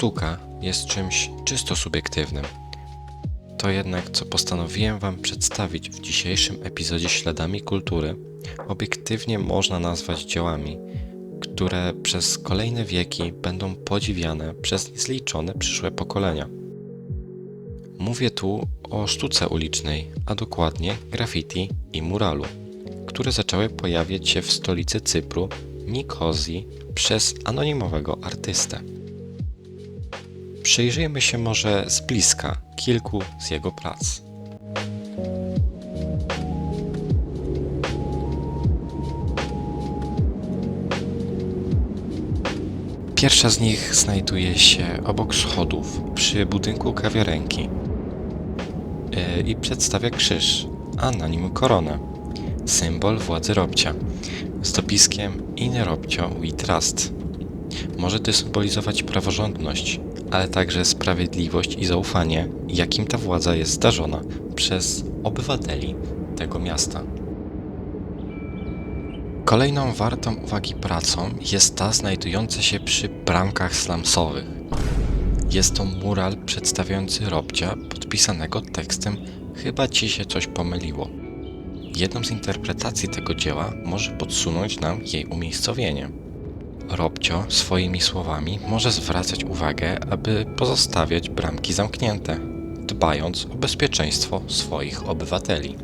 Sztuka jest czymś czysto subiektywnym. To jednak, co postanowiłem Wam przedstawić w dzisiejszym epizodzie Śladami Kultury, obiektywnie można nazwać dziełami, które przez kolejne wieki będą podziwiane przez niezliczone przyszłe pokolenia. Mówię tu o sztuce ulicznej, a dokładnie graffiti i muralu, które zaczęły pojawiać się w stolicy Cypru, Nikozji, przez anonimowego artystę. Przyjrzyjmy się może z bliska kilku z jego prac. Pierwsza z nich znajduje się obok schodów przy budynku kawiarenki Yy, i przedstawia krzyż, a na nim koronę, symbol władzy Robcia, z dopiskiem In Robcio we Trust. Może to symbolizować praworządność, ale także sprawiedliwość i zaufanie, jakim ta władza jest zdarzona przez obywateli tego miasta. Kolejną wartą uwagi pracą jest ta znajdująca się przy bramkach slamsowych. Jest to mural przedstawiający Robcia podpisanego tekstem Chyba ci się coś pomyliło. Jedną z interpretacji tego dzieła może podsunąć nam jej umiejscowienie. Robcio swoimi słowami może zwracać uwagę, aby pozostawiać bramki zamknięte, dbając o bezpieczeństwo swoich obywateli.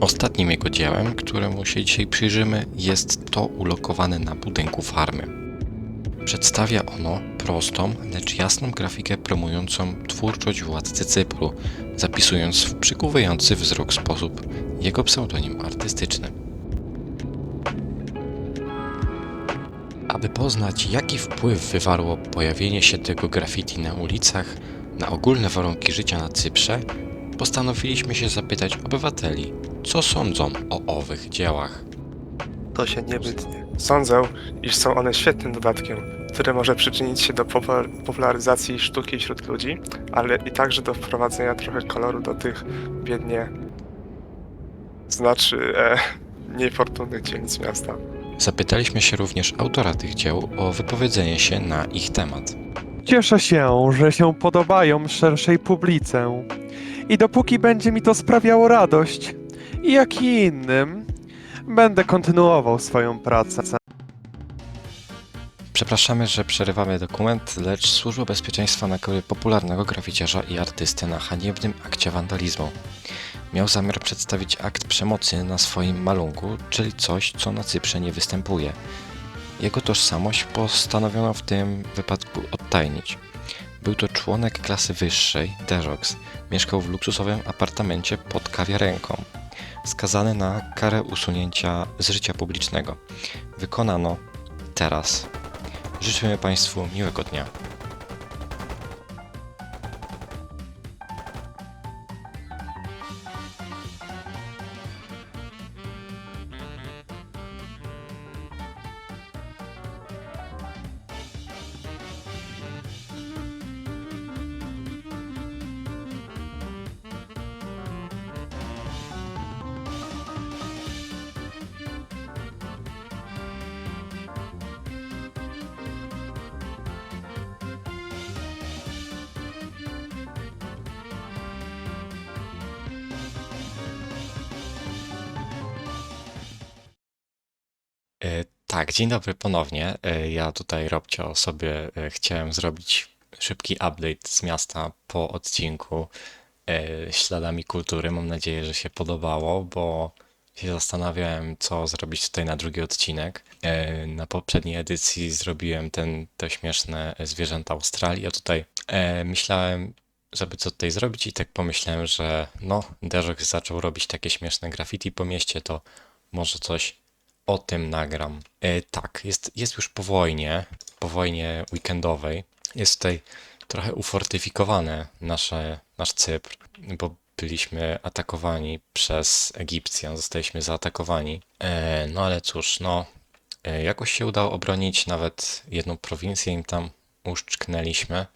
Ostatnim jego dziełem, któremu się dzisiaj przyjrzymy, jest to ulokowane na budynku farmy. Przedstawia ono prostą, lecz jasną grafikę promującą twórczość władcy Cypru, zapisując w przykuwający wzrok sposób jego pseudonim artystyczny. Aby poznać, jaki wpływ wywarło pojawienie się tego graffiti na ulicach na ogólne warunki życia na Cyprze, postanowiliśmy się zapytać obywateli, co sądzą o owych dziełach. To się nie wytnie. Sądzę, iż są one świetnym dodatkiem, który może przyczynić się do popul- popularyzacji sztuki wśród ludzi, ale i także do wprowadzenia trochę koloru do tych biednie, znaczy e, niefortunnych dzielnic miasta. Zapytaliśmy się również autora tych dzieł o wypowiedzenie się na ich temat. Cieszę się, że się podobają szerszej publice. I dopóki będzie mi to sprawiało radość, jak i innym, będę kontynuował swoją pracę. Przepraszamy, że przerywamy dokument, lecz Służba Bezpieczeństwa nakryły popularnego graficiarza i artystę na haniebnym akcie wandalizmu. Miał zamiar przedstawić akt przemocy na swoim malunku, czyli coś, co na Cyprze nie występuje. Jego tożsamość postanowiono w tym wypadku odtajnić. Był to członek klasy wyższej, Derox. Mieszkał w luksusowym apartamencie pod kawiarenką. Skazany na karę usunięcia z życia publicznego. Wykonano teraz. Życzymy Państwu miłego dnia. Tak, dzień dobry ponownie. E, Ja tutaj, Robcio, sobie e, chciałem zrobić szybki update z miasta po odcinku e, Śladami Kultury. Mam nadzieję, że się podobało, bo się zastanawiałem, co zrobić tutaj na drugi odcinek. E, Na poprzedniej edycji zrobiłem ten, te śmieszne zwierzęta Australii, a tutaj e, myślałem, żeby co tutaj zrobić i tak pomyślałem, że no, Derzok zaczął robić takie śmieszne graffiti po mieście, to może coś o tym nagram. E, tak, jest, jest już po wojnie, po wojnie weekendowej. Jest tutaj trochę ufortyfikowane nasze, nasz Cypr, bo byliśmy atakowani przez Egipcjan, zostaliśmy zaatakowani. E, no ale cóż, no e, jakoś się udało obronić, nawet jedną prowincję im tam uszczknęliśmy,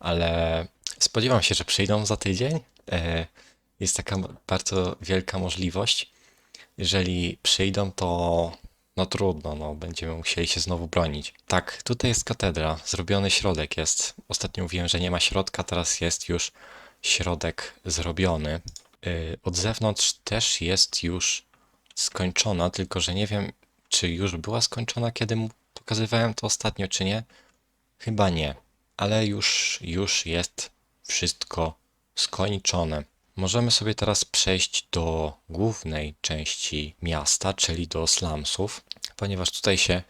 ale spodziewam się, że przyjdą za tydzień. E, jest taka bardzo wielka możliwość. Jeżeli przyjdą, to no trudno, no będziemy musieli się znowu bronić. Tak, tutaj jest katedra, zrobiony środek jest. Ostatnio mówiłem, że nie ma środka, teraz jest już środek zrobiony. Yy, Od zewnątrz też jest już skończona, tylko że nie wiem, czy już była skończona, kiedy pokazywałem to ostatnio, czy nie. Chyba nie, ale już, już jest wszystko skończone. Możemy sobie teraz przejść do głównej części miasta, czyli do slumsów, ponieważ tutaj się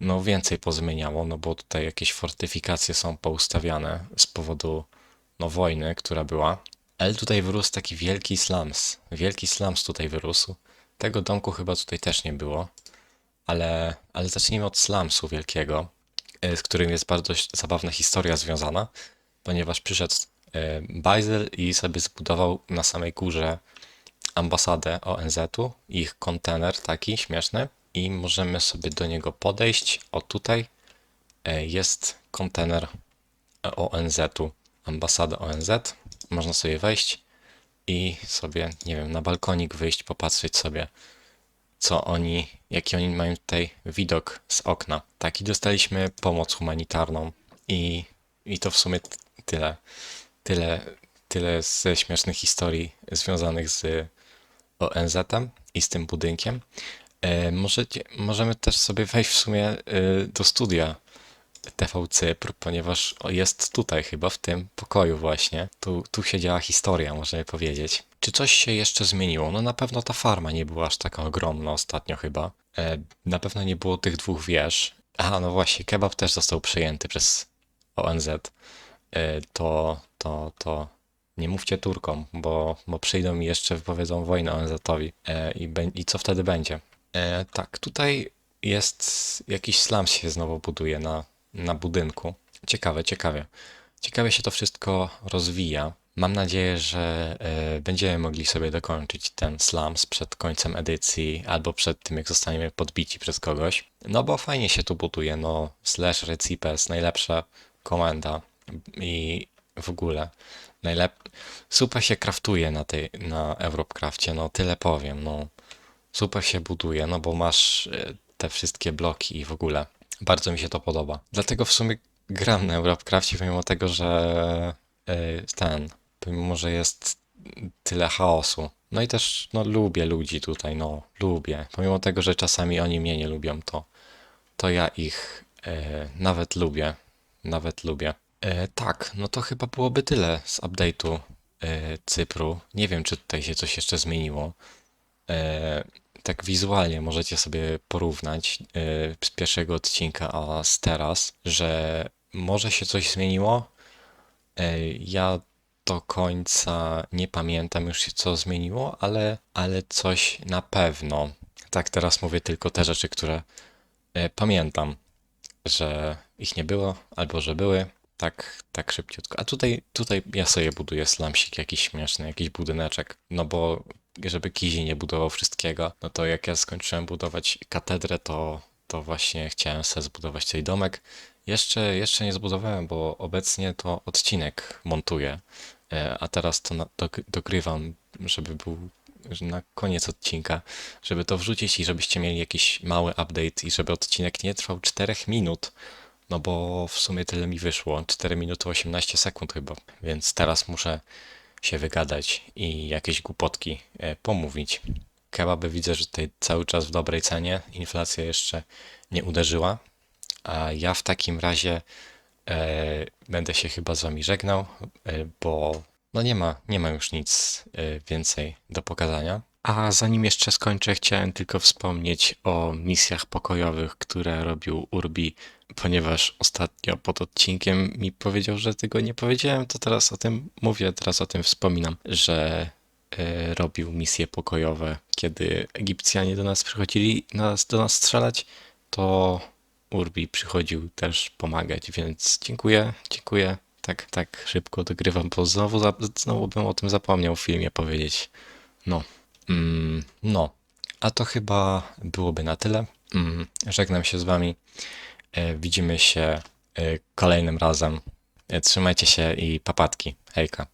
no więcej pozmieniało, no bo tutaj jakieś fortyfikacje są poustawiane z powodu no wojny, która była. Ale tutaj wyrósł taki wielki slums. Wielki slums tutaj wyrósł. Tego domku chyba tutaj też nie było. Ale, ale zacznijmy od slumsu wielkiego, e, z którym jest bardzo zabawna historia związana, ponieważ przyszedł Bajzel i sobie zbudował na samej górze ambasadę ONZ-u, ich kontener taki śmieszny i możemy sobie do niego podejść. O tutaj e, jest kontener ONZ-u, ambasada ONZ. Można sobie wejść i sobie, nie wiem, na balkonik wyjść, popatrzeć sobie, co oni, jaki oni mają tutaj widok z okna. Tak, i dostaliśmy pomoc humanitarną i, i to w sumie tyle. Tyle, tyle ze śmiesznych historii związanych z ONZ-em i z tym budynkiem. E, możecie, możemy też sobie wejść w sumie e, do studia TV Cypr, ponieważ jest tutaj chyba, w tym pokoju właśnie. Tu, tu się działa historia, możemy powiedzieć. Czy coś się jeszcze zmieniło? No na pewno ta farma nie była aż taka ogromna ostatnio chyba. E, na pewno nie było tych dwóch wież. Aha, no właśnie, kebab też został przejęty przez ONZ. E, to, to, to nie mówcie Turkom, bo, bo przyjdą i jeszcze wypowiedzą wojnę ONZ-owi. E, i, I co wtedy będzie? E, tak, tutaj jest jakiś slum się znowu buduje na, na budynku. Ciekawe, ciekawe. Ciekawie się to wszystko rozwija. Mam nadzieję, że będziemy mogli sobie dokończyć ten slums przed końcem edycji, albo przed tym, jak zostaniemy podbici przez kogoś. No bo fajnie się tu buduje, no slash recipes, najlepsza komenda i w ogóle najlep... super się kraftuje na tej, na Europecrafcie, no tyle powiem, no super się buduje, no bo masz e, te wszystkie bloki i w ogóle. Bardzo mi się to podoba. Dlatego w sumie gram na Europecrafcie, pomimo tego, że e, ten, pomimo, że jest tyle chaosu. No i też, no lubię ludzi tutaj, no lubię. Pomimo tego, że czasami oni mnie nie lubią, to, to ja ich e, nawet lubię. Nawet lubię. E, tak, no to chyba byłoby tyle z update'u e, Cypru. Nie wiem, czy tutaj się coś jeszcze zmieniło. E, tak wizualnie możecie sobie porównać e, z pierwszego odcinka a z teraz, że może się coś zmieniło. E, ja do końca nie pamiętam już się co zmieniło, ale, ale coś na pewno. Tak teraz mówię tylko te rzeczy, które e, pamiętam, że ich nie było albo że były. Tak, tak szybciutko. A tutaj, tutaj ja sobie buduję slamsik jakiś śmieszny, jakiś budyneczek. No bo żeby Kizi nie budował wszystkiego, no to jak ja skończyłem budować katedrę, to, to właśnie chciałem sobie zbudować tutaj domek. Jeszcze, jeszcze nie zbudowałem, bo obecnie to odcinek montuję, e, a teraz to na, dog- dogrywam, żeby był na koniec odcinka, żeby to wrzucić i żebyście mieli jakiś mały update i żeby odcinek nie trwał 4 minut, no bo w sumie tyle mi wyszło, 4 minuty 18 sekund chyba, więc teraz muszę się wygadać i jakieś głupotki e, pomówić. Kebaby widzę, że tutaj cały czas w dobrej cenie, inflacja jeszcze nie uderzyła, a ja w takim razie e, będę się chyba z wami żegnał, e, bo no nie ma, nie ma już nic e, więcej do pokazania. A zanim jeszcze skończę, chciałem tylko wspomnieć o misjach pokojowych, które robił Urbi, ponieważ ostatnio pod odcinkiem mi powiedział, że tego nie powiedziałem, to teraz o tym mówię, teraz o tym wspominam, że e, robił misje pokojowe. Kiedy Egipcjanie do nas przychodzili nas, do nas strzelać, to Urbi przychodził też pomagać, więc dziękuję, dziękuję. Tak, tak szybko dogrywam, bo znowu, znowu bym o tym zapomniał w filmie powiedzieć. No. Mm, no. A to chyba byłoby na tyle. Mm, żegnam się z wami. E, widzimy się e, kolejnym razem. E, trzymajcie się i papatki. Hejka.